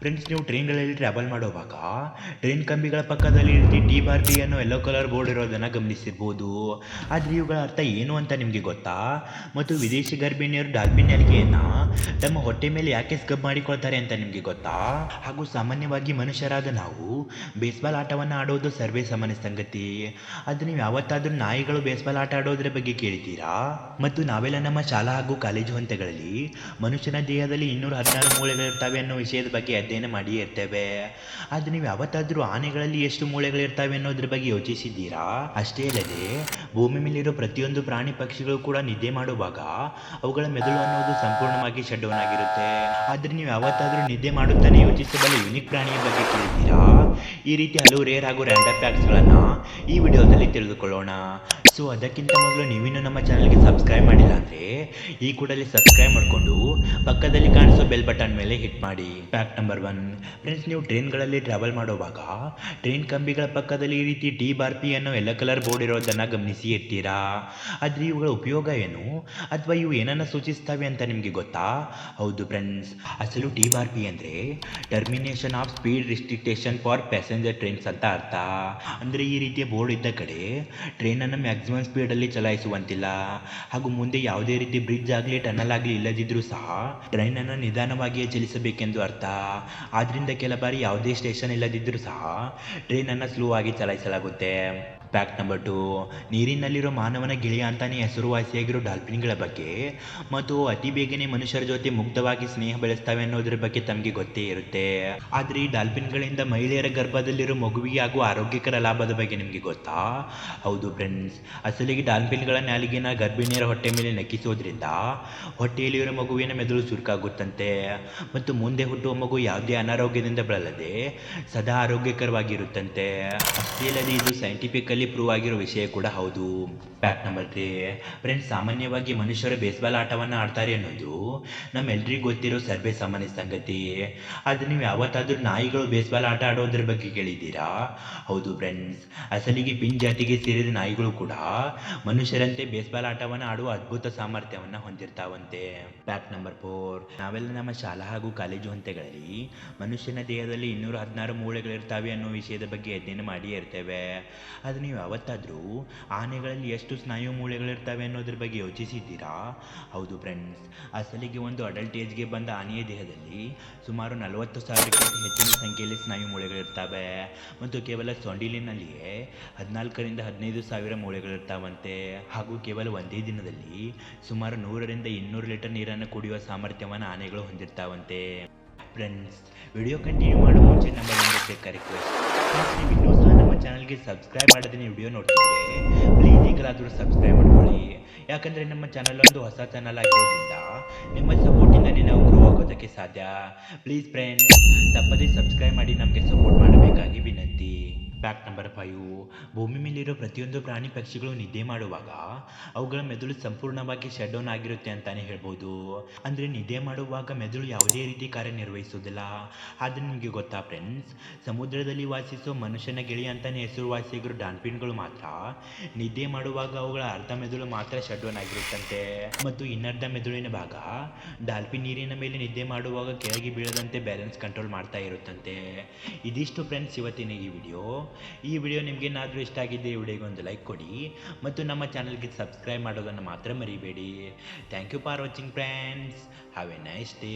Friends ನೀವು ಟ್ರೈನ್ಗಳಲ್ಲಿ travel ಮಾಡುವಾಗ ಟ್ರೈನ್ ಕಂಬಿಗಳ ಪಕ್ಕದಲ್ಲಿ ರೀತಿ ಟಿ ಬಾರ್ ಪಿ ಅನ್ನೋ ಯೆಲ್ಲೋ ಕಲರ್ ಬೋರ್ಡ್ ಇರೋದನ್ನು ಗಮನಿಸಿರ್ಬೋದು. ಆದರೆ ಇವುಗಳ ಅರ್ಥ ಏನು ಅಂತ ನಿಮಗೆ ಗೊತ್ತಾ? ಮತ್ತು ವಿದೇಶಿ ಗರ್ಭಿಣಿಯರು ಡಾಲ್ಫಿನ್ ನಾಲಿಗೆಯನ್ನು ತಮ್ಮ ಹೊಟ್ಟೆ ಮೇಲೆ ಯಾಕೆ ಸ್ಕಬ್ ಮಾಡಿಕೊಳ್ತಾರೆ ಅಂತ ನಿಮಗೆ ಗೊತ್ತಾ? ಹಾಗೂ ಸಾಮಾನ್ಯವಾಗಿ ಮನುಷ್ಯರಾದ ನಾವು ಬೇಸ್ಬಾಲ್ ಆಟವನ್ನು ಆಡೋದು ಸರ್ವೇ ಸಾಮಾನ್ಯ ಸಂಗತಿ. ಅದು ನೀವು ಯಾವತ್ತಾದರೂ ನಾಯಿಗಳು ಬೇಸ್ಬಾಲ್ ಆಟ ಆಡೋದ್ರ ಬಗ್ಗೆ ಕೇಳಿದ್ದೀರಾ? ಮತ್ತು ನಾವೆಲ್ಲ ನಮ್ಮ ಶಾಲಾ ಹಾಗೂ ಕಾಲೇಜು ಹಂತಗಳಲ್ಲಿ ಮನುಷ್ಯನ ದೇಹದಲ್ಲಿ ಇನ್ನೂರ ಹದಿನಾರು ಮೂಳೆಗಳಿರ್ತವೆ ಅನ್ನೋ ವಿಷಯದ ಬಗ್ಗೆ ಅಧ್ಯಯನ ಮಾಡಿ ಇರ್ತೇವೆ. ಆದರೆ ನೀವು ಯಾವತ್ತಾದರೂ ಆನೆಗಳಲ್ಲಿ ಎಷ್ಟು ಮೂಳೆಗಳು ಮೂಳೆಗಳಿರ್ತವೆ ಅನ್ನೋದ್ರ ಬಗ್ಗೆ ಯೋಚಿಸಿದ್ದೀರಾ? ಅಷ್ಟೇ ಅಲ್ಲದೆ, ಭೂಮಿ ಮೇಲಿರೋ ಪ್ರತಿಯೊಂದು ಪ್ರಾಣಿ ಪಕ್ಷಿಗಳು ಕೂಡ ನಿದ್ದೆ ಮಾಡುವಾಗ ಅವುಗಳ ಮೆದುಳು ಅನ್ನೋದು ಸಂಪೂರ್ಣವಾಗಿ ಶಟ್ ಆಗಿರುತ್ತೆ ಆದ್ರೆ ನೀವು ಯಾವತ್ತಾದರೂ ನಿದ್ದೆ ಮಾಡುತ್ತಾನೆ ಯೋಚಿಸಬಲ್ಲ ಯುನಿಕ್ ಪ್ರಾಣಿಯ ಬಗ್ಗೆ ಕೇಳಿದ್ದೀರಾ? ಈ ರೀತಿ ಹಲವು ರೇರ್ ಹಾಗೂ ರ್ಯಾಂಡಮ್ ಪ್ಯಾಕ್ಸ್ಗಳನ್ನು ಈ ವಿಡಿಯೋದಲ್ಲಿ ತಿಳಿದುಕೊಳ್ಳೋಣ. ಸೊ ಅದಕ್ಕಿಂತ ಮೊದಲು ನೀವಿನ್ನೂ ನಮ್ಮ ಚಾನಲ್ಗೆ ಸಬ್ಸ್ಕ್ರೈಬ್ ಮಾಡಿಲ್ಲ ಅಂದರೆ ಈ ಕೂಡಲೇ ಸಬ್ಸ್ಕ್ರೈಬ್ ಮಾಡಿಕೊಂಡು ಪಕ್ಕದಲ್ಲಿ ಕಾಣಿಸೋ ಬೆಲ್ ಬಟನ್ ಮೇಲೆ ಹಿಟ್ ಮಾಡಿ. ಫ್ಯಾಕ್ಟ್ ನಂಬರ್ ಒನ್ ಫ್ರೆಂಡ್ಸ್ ನೀವು ಟ್ರೈನ್ಗಳಲ್ಲಿ ಟ್ರಾವೆಲ್ ಮಾಡುವಾಗ ಟ್ರೈನ್ ಕಂಬಿಗಳ ಪಕ್ಕದಲ್ಲಿ ಈ ರೀತಿ ಡಿ ಬಾರ್ ಪಿ ಅನ್ನೋ ಎಲ್ಲ ಕಲರ್ ಬೋರ್ಡ್ ಇರೋದನ್ನು ಗಮನಿಸಿ ಇರ್ತೀರಾ ಆದರೆ ಇವುಗಳ ಉಪಯೋಗ ಏನು? ಅಥವಾ ಇವು ಏನನ್ನು ಸೂಚಿಸ್ತವೆ ಅಂತ ನಿಮಗೆ ಗೊತ್ತಾ? ಹೌದು ಫ್ರೆಂಡ್ಸ್ ಅಸಲು ಡಿ ಬಾರ್ ಪಿ ಅಂದರೆ termination of speed restriction for passenger trains ಅಂತ ಅರ್ಥ? ಅಂದರೆ ಈ ರೀತಿಯ ಬೋರ್ಡ್ ಇದ್ದ ಕಡೆ ಟ್ರೈನನ್ನು ಮ್ಯಾಕ್ಸಿಮಮ್ ಸ್ಪೀಡಲ್ಲಿ ಚಲಾಯಿಸುವಂತಿಲ್ಲ. ಹಾಗೂ ಮುಂದೆ ಯಾವುದೇ ರೀತಿ ಬ್ರಿಡ್ಜ್ ಆಗಲಿ ಟನಲ್ ಆಗಲಿ ಇಲ್ಲದಿದ್ದರೂ ಸಹ ಟ್ರೈನನ್ನು ನಿಧಾನವಾಗಿಯೇ ಚಲಿಸಬೇಕೆಂದು ಅರ್ಥ. ಆದ್ದರಿಂದ ಕೆಲ ಬಾರಿ ಯಾವುದೇ ಸ್ಟೇಷನ್ ಇಲ್ಲದಿದ್ದರೂ ಸಹ ಟ್ರೈನನ್ನು ಸ್ಲೋ ಆಗಿ ಚಲಾಯಿಸಲಾಗುತ್ತೆ. ಫ್ಯಾಕ್ಟ್ ನಂಬರ್ ಟು ನೀರಿನಲ್ಲಿರೋ ಮಾನವನ ಗೆಳೆಯ ಅಂತಾನೆ ಹೆಸರುವಾಸಿಯಾಗಿರೋ ಡಾಲ್ಫಿನ್ಗಳ ಬಗ್ಗೆ ಮತ್ತು ಅತಿ ಬೇಗನೆ ಮನುಷ್ಯರ ಜೊತೆ ಮುಕ್ತವಾಗಿ ಸ್ನೇಹ ಬೆಳೆಸ್ತವೆ ಅನ್ನೋದ್ರ ಬಗ್ಗೆ ತಮಗೆ ಗೊತ್ತೇ ಇರುತ್ತೆ. ಆದರೆ ಡಾಲ್ಫಿನ್ಗಳಿಂದ ಮಹಿಳೆಯರ ಗರ್ಭದಲ್ಲಿರೋ ಮಗುವಿಗೆ ಆಗುವ ಆರೋಗ್ಯಕರ ಲಾಭದ ಬಗ್ಗೆ ನಿಮಗೆ ಗೊತ್ತಾ? ಹೌದು ಫ್ರೆಂಡ್ಸ್ ಅಸಲಿಗೆ ಡಾಲ್ಫಿನ್ಗಳ ನಾಲಿಗೆನ ಗರ್ಭಿಣಿಯರ ಹೊಟ್ಟೆ ಮೇಲೆ ನಕ್ಕಿಸೋದ್ರಿಂದ ಹೊಟ್ಟೆಯಲ್ಲಿರೋ ಮಗುವಿನ ಮೆದುಳು ಸುರುಕಾಗುತ್ತಂತೆ ಮತ್ತು ಮುಂದೆ ಹುಟ್ಟುವ ಮಗು ಯಾವುದೇ ಅನಾರೋಗ್ಯದಿಂದ ಬಳಲದೆ ಸದಾ ಆರೋಗ್ಯಕರವಾಗಿರುತ್ತಂತೆ. ಅಷ್ಟೇ ಅಲ್ಲದೆ ಇದು ಸೈಂಟಿಫಿಕಲಿ ಪ್ರೂವ್ ಆಗಿರೋ ವಿಷಯ ಕೂಡ ಹೌದು. ಫ್ಯಾಕ್ಟ್ ನಂಬರ್ ತ್ರೀ ಫ್ರೆಂಡ್ಸ್ ಸಾಮಾನ್ಯವಾಗಿ ಮನುಷ್ಯರು ಬೇಸ್ಬಾಲ್ ಆಟವನ್ನು ಆಡ್ತಾರೆ ಅನ್ನೋದು ನಮ್ಮೆಲ್ರಿಗೂ ಗೊತ್ತಿರೋ ಸರ್ವೇ ಸಾಮಾನ್ಯ ಸಂಗತಿ. ಆದರೆ ನೀವು ಯಾವತ್ತಾದರೂ ನಾಯಿಗಳು ಬೇಸ್ಬಾಲ್ ಆಟ ಆಡೋದ್ರ ಬಗ್ಗೆ ಕೇಳಿದ್ದೀರಾ? ಹೌದು ಫ್ರೆಂಡ್ಸ್ ಅಸಲಿಗೆ ಪಿನ್ ಜಾತಿಗೆ ಸೇರಿದ ನಾಯಿಗಳು ಕೂಡ ಮನುಷ್ಯರಂತೆ ಬೇಸ್ಬಾಲ್ ಆಟವನ್ನು ಆಡುವ ಅದ್ಭುತ ಸಾಮರ್ಥ್ಯವನ್ನು ಹೊಂದಿರ್ತಾವಂತೆ. ಫ್ಯಾಕ್ಟ್ ನಂಬರ್ ಫೋರ್ ನಾವೆಲ್ಲ ನಮ್ಮ ಶಾಲಾ ಹಾಗೂ ಕಾಲೇಜು ಹಂತಗಳಲ್ಲಿ ಮನುಷ್ಯನ ದೇಹದಲ್ಲಿ ಇನ್ನೂರ ಹದಿನಾರು ಮೂಳೆಗಳಿರ್ತಾವೆ ಅನ್ನೋ ವಿಷಯದ ಬಗ್ಗೆ ಅಧ್ಯಯನ ಮಾಡಿಯೇ ಇರ್ತೇವೆ. ಆದರೆ ನೀವು ಯಾವತ್ತಾದರೂ ಆನೆಗಳಲ್ಲಿ ಎಷ್ಟು ಸ್ನಾಯು ಮೂಳೆಗಳಿರ್ತವೆ ಅನ್ನೋದ್ರ ಬಗ್ಗೆ ಯೋಚಿಸಿದ್ದೀರಾ? ಹೌದು ಫ್ರೆಂಡ್ಸ್ ಅಸಲಿಗೆ ಒಂದು ಅಡಲ್ಟ್ ಏಜ್ಗೆ ಬಂದ ಆನೆಯ ದೇಹದಲ್ಲಿ ಸುಮಾರು ನಲವತ್ತು ಸಾವಿರಕ್ಕಿಂತ ಹೆಚ್ಚಿನ ಸಂಖ್ಯೆಯಲ್ಲಿ ಸ್ನಾಯು ಮೂಳೆಗಳಿರ್ತವೆ. ಮತ್ತು ಕೇವಲ ಸೊಂಡಿಲಿನಲ್ಲಿಯೇ ಹದಿನಾಲ್ಕರಿಂದ ಹದಿನೈದು ಸಾವಿರ ಮೂಳೆಗಳಿರ್ತಾವಂತೆ. ಹಾಗೂ ಕೇವಲ ಒಂದೇ ದಿನದಲ್ಲಿ ಸುಮಾರು ನೂರರಿಂದ ಇನ್ನೂರು ಲೀಟರ್ ನೀರನ್ನು ಕುಡಿಯುವ ಸಾಮರ್ಥ್ಯವನ್ನು ಆನೆಗಳು ಹೊಂದಿರ್ತಾವಂತೆ. ಫ್ರೆಂಡ್ಸ್ ವಿಡಿಯೋ ಕಂಟಿನ್ಯೂ ಮಾಡೋ ಮುಂಚೆ ನಮ್ಮ ಒಂದು ಚಿಕ್ಕ ನೀವು ಇನ್ನೂ ಸಹ ನಮ್ಮ ಚಾನಲ್ಗೆ ಸಬ್ಸ್ಕ್ರೈಬ್ ಮಾಡದೆ ವಿಡಿಯೋ ನೋಡ್ತಿದ್ರೆ ಪ್ಲೀಸ್ ಈಗಲಾದರೂ ಸಬ್ಸ್ಕ್ರೈಬ್ ಮಾಡ್ಕೊಳ್ಳಿ. ಯಾಕಂದರೆ ನಮ್ಮ ಚಾನಲ್ ಒಂದು ಹೊಸ ಚಾನಲ್ ಆಗಿರೋದ್ರಿಂದ ನಿಮ್ಮ ಸಪೋರ್ಟಿಂದನೇ ನಾವು ಗ್ರೋ ಆಗೋದಕ್ಕೆ ಸಾಧ್ಯ. ಪ್ಲೀಸ್ ಫ್ರೆಂಡ್ಸ್ ತಪ್ಪದೇ ಸಬ್ಸ್ಕ್ರೈಬ್ ಮಾಡಿ ನಮಗೆ ಸಪೋರ್ಟ್ ಮಾಡಬೇಕಾಗಿ. ಫ್ಯಾಕ್ಟ್ ನಂಬರ್ ಫೈವ್ ಭೂಮಿ ಮೇಲಿರೋ ಪ್ರತಿಯೊಂದು ಪ್ರಾಣಿ ಪಕ್ಷಿಗಳು ನಿದ್ದೆ ಮಾಡುವಾಗ ಅವುಗಳ ಮೆದುಳು ಸಂಪೂರ್ಣವಾಗಿ ಶಟ್ ಆಗಿರುತ್ತೆ ಅಂತಾನೆ ಹೇಳ್ಬೋದು. ಅಂದರೆ ನಿದ್ದೆ ಮಾಡುವಾಗ ಮೆದುಳು ಯಾವುದೇ ರೀತಿ ಕಾರ್ಯನಿರ್ವಹಿಸೋದಿಲ್ಲ ಆದರೆ ನಿಮಗೆ ಗೊತ್ತಾ ಫ್ರೆಂಡ್ಸ್ ಸಮುದ್ರದಲ್ಲಿ ವಾಸಿಸೋ ಮನುಷ್ಯನ ಗೆಳೆಯ ಅಂತಾನೆ ಹೆಸರುವಾಸಿಗಿರೋ ಡಾಲ್ಫಿನ್ಗಳು ಮಾತ್ರ ನಿದ್ದೆ ಮಾಡುವಾಗ ಅವುಗಳ ಅರ್ಧ ಮೆದುಳು ಮಾತ್ರ ಶಟ್ ಆಗಿರುತ್ತಂತೆ. ಮತ್ತು ಇನ್ನರ್ಧ ಮೆದುಳಿನ ಭಾಗ ಡಾಲ್ಫಿನ್ ನೀರಿನ ಮೇಲೆ ನಿದ್ದೆ ಮಾಡುವಾಗ ಕೆಳಗೆ ಬೀಳದಂತೆ ಬ್ಯಾಲೆನ್ಸ್ ಕಂಟ್ರೋಲ್ ಮಾಡ್ತಾ ಇರುತ್ತಂತೆ. ಇದಿಷ್ಟು ಫ್ರೆಂಡ್ಸ್ ಇವತ್ತಿನ ಈ ವಿಡಿಯೋ ಈ ವಿಡಿಯೋ ನಿಮಗೇನಾದರೂ ಇಷ್ಟ ಆಗಿದ್ದರೆ ಈ ವಿಡಿಯೋಗೆ ಒಂದು ಲೈಕ್ ಕೊಡಿ ಮತ್ತು ನಮ್ಮ ಚಾನಲ್ಗೆ ಸಬ್ಸ್ಕ್ರೈಬ್ ಮಾಡೋದನ್ನು ಮಾತ್ರ ಮರಿಬೇಡಿ. Thank you for watching friends have a nice day